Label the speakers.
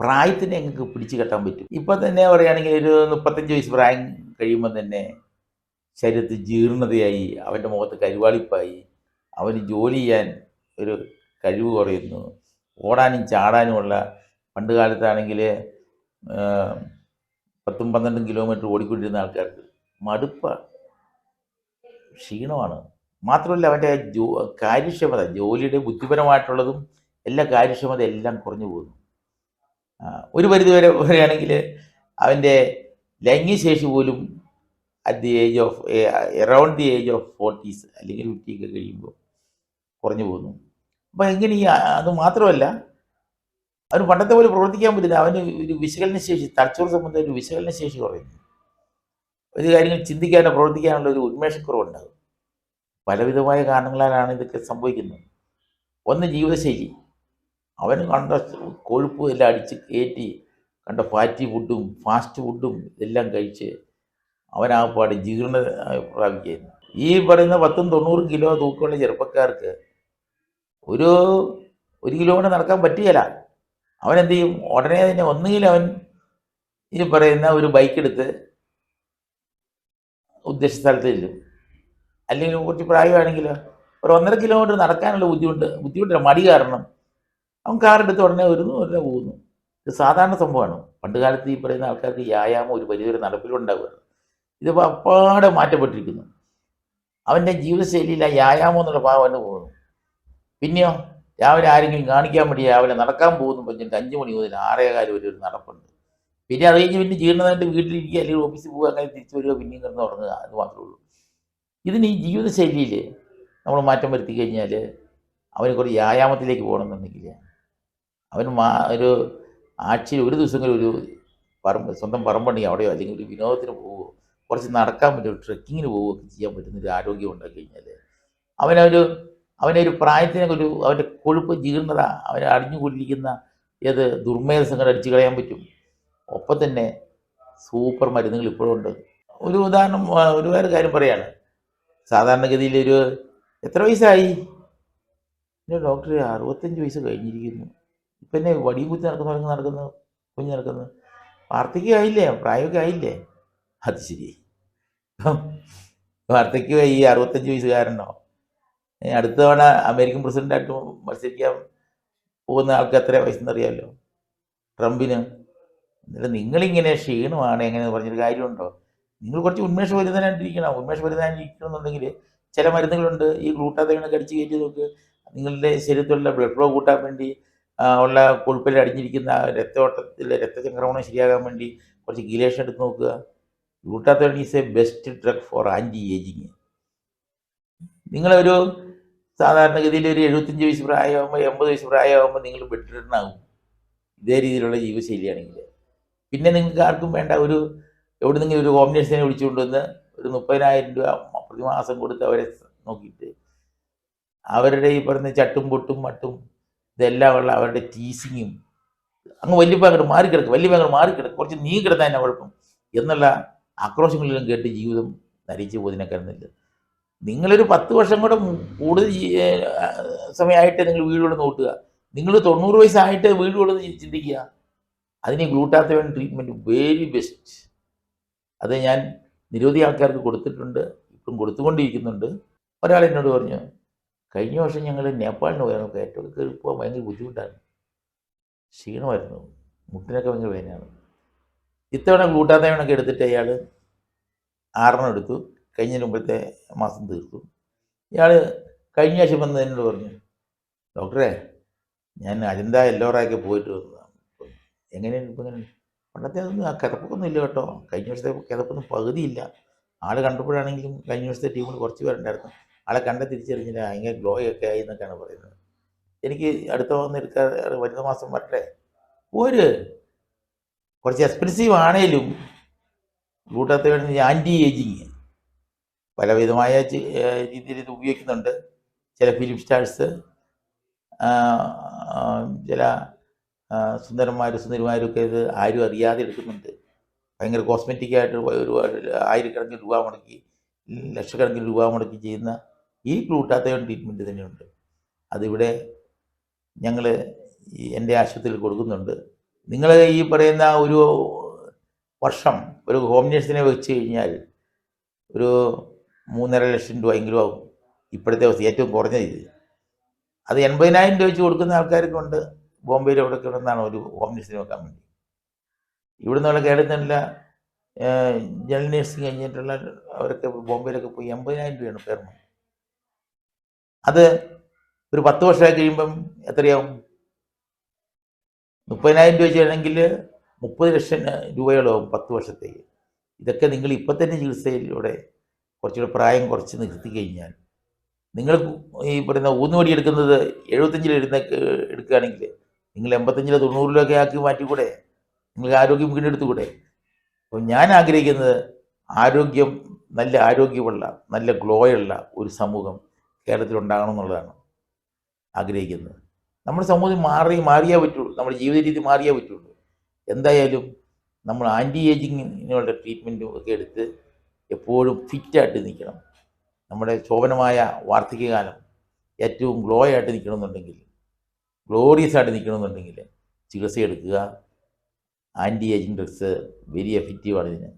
Speaker 1: പ്രായത്തിനെ ഞങ്ങൾക്ക് പിടിച്ചു കെട്ടാൻ പറ്റും. ഇപ്പം തന്നെ പറയുകയാണെങ്കിൽ ഒരു മുപ്പത്തഞ്ച് വയസ്സ് പ്രായം കഴിയുമ്പോൾ തന്നെ ശരീരത്തിൽ ജീർണതയായി അവന്റെ മുഖത്ത് കരുവാളിപ്പായി അവന് ജോലി ചെയ്യാൻ ഒരു കഴിവ് കുറയുന്നു. ഓടാനും ചാടാനുമുള്ള പണ്ട് കാലത്താണെങ്കിൽ പത്തും പന്ത്രണ്ടും കിലോമീറ്റർ ഓടിക്കൊണ്ടിരുന്ന ആൾക്കാർക്ക് മടുപ്പ ക്ഷീണമാണ്. മാത്രമല്ല അവന്റെ ജോ കാര്യക്ഷമത ജോലിയുടെ ബുദ്ധിപരമായിട്ടുള്ളതും എല്ലാ കാര്യക്ഷമത എല്ലാം കുറഞ്ഞു പോകുന്നു. ഒരു പരിധി വരെ പറയുകയാണെങ്കിൽ അവന്റെ ലൈംഗിക ശേഷി പോലും at the age of around the age of forties അല്ലെങ്കിൽ ഫിഫ്റ്റിയൊക്കെ കഴിയുമ്പോൾ കുറഞ്ഞു പോകുന്നു. അപ്പം എങ്ങനെ ഈ അത് മാത്രമല്ല അവന് പണ്ടത്തെ പോലെ പ്രവർത്തിക്കാൻ പറ്റില്ല. അവന് ഒരു വിശകലന ശേഷി തലച്ചോറ് സംബന്ധിച്ച ഒരു വിശകലന ശേഷി കുറയുന്നു. ഒരു കാര്യങ്ങൾ ചിന്തിക്കാനോ പ്രവർത്തിക്കാനുള്ള ഒരു ഉന്മേഷക്കുറവുണ്ടാകും. പലവിധമായ കാരണങ്ങളാലാണ് ഇതൊക്കെ സംഭവിക്കുന്നത്. ഒന്ന് ജീവിതശൈലി. അവന് കണ്ട കൊഴുപ്പ് എല്ലാം അടിച്ച് കയറ്റി കണ്ട ഫാറ്റി ഫുഡും ഫാസ്റ്റ് ഫുഡും എല്ലാം കഴിച്ച് അവനാകപ്പാട് ജീർണ പ്രാപിക്കുന്നു ഈ പറയുന്ന പത്തും തൊണ്ണൂറും കിലോ തൂക്കമുള്ള ചെറുപ്പക്കാർക്ക് ഒരു ഒരു കിലോമീറ്റർ നടക്കാൻ പറ്റുകയില്ല. അവൻ എന്ത് ചെയ്യും? ഉടനെ തന്നെ ഒന്നുകിൽ അവൻ ഈ പറയുന്ന ഒരു ബൈക്ക് എടുത്ത് ഉദ്ദേശ സ്ഥലത്ത് ചെല്ലും. അല്ലെങ്കിൽ കുറച്ച് പ്രായമാണെങ്കിൽ ഒരു ഒന്നര കിലോമീറ്റർ നടക്കാനുള്ള ബുദ്ധിമുട്ട് ബുദ്ധിമുട്ടില്ല മടി കാരണം അവൻ കാറെടുത്ത് ഉടനെ വരുന്നു ഉടനെ പോകുന്നു. ഇത് സാധാരണ സംഭവമാണ്. പണ്ട് കാലത്ത് ഈ പറയുന്ന ആൾക്കാർക്ക് വ്യായാമം ഒരു പരിധിവരെ നടപ്പിലുണ്ടാവുകയാണ്. ഇതിപ്പോൾ അപ്പാടെ മാറ്റപ്പെട്ടിരിക്കുന്നു. അവന്റെ ജീവിതശൈലിയിൽ ആ വ്യായാമം എന്നുള്ള ഭാവം അവന് പോകുന്നു. പിന്നെയോ രാവിലെ ആരെങ്കിലും കാണിക്കാൻ വേണ്ടി രാവിലെ നടക്കാൻ പോകുന്നു പറഞ്ഞിട്ട് അഞ്ച് മണി മുതൽ ആറേകാൽ വരെ ഒരു നടപ്പുണ്ട്. പിന്നെ അത് കഴിഞ്ഞ് പിന്നെ ജീർണതായിട്ട് വീട്ടിലിരിക്കുക അല്ലെങ്കിൽ ഓഫീസിൽ പോവുക അങ്ങനെ തിരിച്ചു വരിക പിന്നെയും കിടന്ന് തുടങ്ങുക അത് മാത്രമേ ഉള്ളൂ. ഇതിന് ഈ ജീവിതശൈലിയിൽ നമ്മൾ മാറ്റം വരുത്തി കഴിഞ്ഞാൽ അവന് കുറച്ച് വ്യായാമത്തിലേക്ക് പോകണമെന്നുണ്ടെങ്കിൽ അവന് മാ ഒരു ആഴ്ചയിൽ ഒരു ദിവസം കൂടി ഒരു പറമ്പ് സ്വന്തം പറമ്പുണ്ടെങ്കിൽ അവിടെയോ അല്ലെങ്കിൽ ഒരു വിനോദത്തിന് പോവുകയോ കുറച്ച് നടക്കാൻ പറ്റുമോ ട്രെക്കിങ്ങിന് പോവുകയോ ഒക്കെ ചെയ്യാൻ പറ്റുന്ന ഒരു ആരോഗ്യം ഉണ്ടാക്കി കഴിഞ്ഞാൽ അവനൊരു അവനെ ഒരു പ്രായത്തിനൊക്കെ ഒരു അവന്റെ കൊഴുപ്പ് ജീർണത അവനെ അടിഞ്ഞുകൂടിയിരിക്കുന്ന ഏത് ദുർമേധസങ്ങൾ അടിച്ചു കളയാൻ പറ്റും. ഒപ്പം തന്നെ സൂപ്പർ മരുന്നുകൾ ഇപ്പോഴും ഉണ്ട്. ഒരു ഉദാഹരണം ഒരു വേറെ കാര്യം പറയാണ് സാധാരണഗതിയിൽ ഒരു എത്ര വയസ്സായി? ഡോക്ടർ അറുപത്തഞ്ച് വയസ്സ് കഴിഞ്ഞിരിക്കുന്നു. ഇപ്പം വടി കുത്തി നടക്കുന്നവരങ്ങ് നടക്കുന്നു കുഞ്ഞ് നടക്കുന്നു. വാർദ്ധക്യമായില്ലേ പ്രായമൊക്കെ ആയില്ലേ? അത് ശരി വാർദ്ധക്യമായി ഈ അറുപത്തഞ്ച് വയസ്സുകാരനോ അടുത്ത തവണ അമേരിക്കൻ പ്രസിഡന്റായിട്ട് മത്സരിക്കാൻ പോകുന്ന ആൾക്ക് എത്ര വയസ്സെന്നറിയാമല്ലോ ട്രംപിന്. എന്നിട്ട് നിങ്ങളിങ്ങനെ ക്ഷീണമാണ് എങ്ങനെയെന്ന് പറഞ്ഞൊരു കാര്യമുണ്ടോ? നിങ്ങൾ കുറച്ച് ഉന്മേഷഭരിതനായിട്ടിരിക്കണം ഉന്മേഷഭരിതനായിട്ടിരിക്കണം എന്നുണ്ടെങ്കിൽ ചില മരുന്നുകളുണ്ട്. ഈ ഗ്ലൂട്ടാതെ അടിച്ച് കയറ്റി നോക്ക്. നിങ്ങളുടെ ശരീരത്തിലുള്ള ബ്ലഡ് ഫ്ലോ കൂട്ടാൻ വേണ്ടി ഉള്ള കൊഴുപ്പിൽ അടിഞ്ഞിരിക്കുന്ന രക്തോട്ടത്തിൽ രക്തചംക്രമണം ശരിയാകാൻ വേണ്ടി കുറച്ച് ഗിലേഷൻ എടുത്ത് നോക്കുക. Glutathione is a best drug for anti ageing നിങ്ങളൊരു സാധാരണഗതിയിൽ ഒരു എഴുപത്തഞ്ച് വയസ്സ് പ്രായമാകുമ്പോൾ എൺപത് വയസ്സ് പ്രായമാകുമ്പോൾ നിങ്ങൾ ബെഡ് ഇതേ രീതിയിലുള്ള ജീവിതശൈലിയാണെങ്കിൽ പിന്നെ നിങ്ങൾക്ക് ആർക്കും വേണ്ട ഒരു എവിടെ നിന്നെങ്കിലും ഒരു കോമ്പിനേഷനെ വിളിച്ചുകൊണ്ടുവന്ന് ഒരു മുപ്പതിനായിരം രൂപ പ്രതിമാസം കൊടുത്ത് അവരെ നോക്കിയിട്ട് അവരുടെ ഈ പറയുന്ന ചട്ടും പൊട്ടും മട്ടും ഇതെല്ലാം ഉള്ള അവരുടെ ടീസിങ്ങും അങ്ങ് വലിയ അങ്ങോട്ട് മാറിക്കിടക്കും വലിയ അങ്ങോട്ട് മാറിക്കിടക്കും കുറച്ച് നീ കിടന്നാൽ തന്നെ കുഴപ്പം? എന്നുള്ള ആക്രോശങ്ങളിലും കേട്ട് ജീവിതം നരിച്ചു പോകുന്നതിനേക്കാൾ കരുന്നില്ല നിങ്ങളൊരു പത്ത് വർഷം കൂടെ കൂടുതൽ സമയമായിട്ട് നിങ്ങൾ വീടുകൾ നോട്ടുക നിങ്ങൾ തൊണ്ണൂറ് വയസ്സായിട്ട് വീടുകൾ ചിന്തിക്കുക അതിന് ഗ്ലൂട്ടാത്തവൻ ട്രീറ്റ്മെന്റ് വെരി ബെസ്റ്റ് അത് ഞാൻ നിരവധി ആൾക്കാർക്ക് കൊടുത്തിട്ടുണ്ട് ഇപ്പം കൊടുത്തുകൊണ്ടിരിക്കുന്നുണ്ട്. ഒരാൾ എന്നോട് പറഞ്ഞു കഴിഞ്ഞ വർഷം ഞങ്ങൾ നേപ്പാളിന് പോയാൽ കയറ്റമൊക്കെ കയറി പോകാൻ ഭയങ്കര ബുദ്ധിമുട്ടാണ്. ക്ഷീണമായിരുന്നു. മുട്ടിനൊക്കെ ഭയങ്കര വേദനയാണ് ഇത്തവണ ഗ്ലൂട്ടാത്തവണൊക്കെ എടുത്തിട്ട് അയാൾ ആറെണ്ണം എടുത്തു. കഴിഞ്ഞതിന് മുമ്പത്തെ മാസം തീർത്തു. ഇയാൾ കഴിഞ്ഞ ആഴ്ച വന്ന് എന്നോട് പറഞ്ഞു ഡോക്ടറെ ഞാൻ അജന്ത എല്ലോറായൊക്കെ പോയിട്ട് വന്നതാണ് എങ്ങനെയാണ് ഇപ്പം എങ്ങനെ പണ്ടത്തെ അതൊന്നും ആ കിതപ്പൊന്നും ഇല്ല കേട്ടോ. കഴിഞ്ഞ വർഷത്തെ കിതപ്പൊന്നും പകുതിയില്ല. ആൾ കണ്ടപ്പോഴാണെങ്കിലും കഴിഞ്ഞ വർഷത്തെ ടീമിൽ കുറച്ച് പേരുണ്ടായിരുന്നു. ആളെ കണ്ട തിരിച്ചറിഞ്ഞില്ല ഭയങ്കര ഗ്ലോ ഒക്കെ ആയി എന്നൊക്കെയാണ് പറയുന്നത്. എനിക്ക് അടുത്ത വന്ന് എടുക്കാൻ വരുന്ന മാസം വരട്ടെ? ഒരു കുറച്ച് എക്സ്പെൻസീവ് ആണേലും ഗ്ലൂട്ടാത്ത ആന്റി ഏജിങ് പലവിധമായ രീതിയിൽ ഇത് ഉപയോഗിക്കുന്നുണ്ട്. ചില ഫിലിം സ്റ്റാർസ് ചില സുന്ദരന്മാരും സുന്ദരിമാരും ഒക്കെ ഇത് ആരും അറിയാതെ എടുക്കുന്നുണ്ട്. ഭയങ്കര കോസ്മെറ്റിക്കായിട്ട് ഒരുപാട് ആയിരക്കണക്കിന് രൂപ മുടക്കി ലക്ഷക്കണക്കിന് രൂപ മുടക്കി ചെയ്യുന്ന ഈ ഗ്ലൂട്ടാത്തയോൺ ട്രീറ്റ്മെന്റ് തന്നെയുണ്ട്. അതിവിടെ ഞങ്ങൾ എന്റെ ആശുപത്രിയിൽ കൊടുക്കുന്നുണ്ട്. നിങ്ങൾ ഈ പറയുന്ന ഒരു വർഷം ഒരു ഹോം നേഴ്സിനെ വെച്ച് കഴിഞ്ഞാൽ ഒരു മൂന്നര ലക്ഷം രൂപയെങ്കിലും ആവും. ഇപ്പോഴത്തെ അവസ്ഥ ഏറ്റവും കുറഞ്ഞ ഇത്. അത് എൺപതിനായിരം രൂപ വെച്ച് കൊടുക്കുന്ന ആൾക്കാരൊക്കെ ഉണ്ട്. ബോംബെയിൽ അവിടെ കിടന്നാണ് ഒരു ഹോം നേഴ്സിനെ വെക്കാൻ വേണ്ടി. ഇവിടെ നിന്നുള്ള കേരളത്തിനല്ല ജനറൽ നേഴ്സിംഗ് കഴിഞ്ഞിട്ടുള്ള അവരൊക്കെ ബോംബെയിലൊക്കെ പോയി എൺപതിനായിരം രൂപയാണ് പേർ. അത് ഒരു പത്ത് വർഷമായി കഴിയുമ്പം എത്രയാവും? മുപ്പതിനായിരം രൂപ ചെയ്യണമെങ്കിൽ മുപ്പത് ലക്ഷം രൂപയോളാവും പത്ത് വർഷത്തേക്ക്. ഇതൊക്കെ നിങ്ങൾ ഇപ്പം തന്നെ ചികിത്സയിലൂടെ കുറച്ചുകൂടെ പ്രായം കുറച്ച് നിർത്തി കഴിഞ്ഞാൽ നിങ്ങൾ ഈ പറയുന്ന ഊന്നുവടി എടുക്കുന്നത് എഴുപത്തഞ്ചിൽ എഴുന്ന എടുക്കുകയാണെങ്കിൽ നിങ്ങൾ എൺപത്തഞ്ചിലോ തൊണ്ണൂറിലൊക്കെ ആക്കി മാറ്റിക്കൂടെ? നിങ്ങൾക്ക് ആരോഗ്യം വീണ്ടെടുത്തുകൂടെ? അപ്പോൾ ഞാൻ ആഗ്രഹിക്കുന്നത് ആരോഗ്യം നല്ല ആരോഗ്യമുള്ള നല്ല ഗ്ലോയുള്ള ഒരു സമൂഹം കേരളത്തിൽ ഉണ്ടാകണം എന്നുള്ളതാണ് ആഗ്രഹിക്കുന്നത്. നമ്മുടെ സമൂഹം മാറി മാറിയേ പറ്റുള്ളൂ നമ്മുടെ ജീവിത രീതി മാറിയേ പറ്റുള്ളൂ. എന്തായാലും നമ്മൾ ആന്റി ഏജിങ്ങിനുള്ള ട്രീറ്റ്മെന്റും ഒക്കെ എടുത്ത് എപ്പോഴും ഫിറ്റായിട്ട് നിൽക്കണം. നമ്മുടെ ശോഭനമായ വാർദ്ധക്യകാലം ഏറ്റവും ഗ്ലോ ആയിട്ട് നിൽക്കണമെന്നുണ്ടെങ്കിൽ ഗ്ലോറിയസ് ആയിട്ട് നിൽക്കണമെന്നുണ്ടെങ്കിൽ ചികിത്സ എടുക്കുക ആന്റി ഏജിങ് ഡ്രഗ്സ് വെരി എഫക്റ്റീവാണ് ഇതിന്.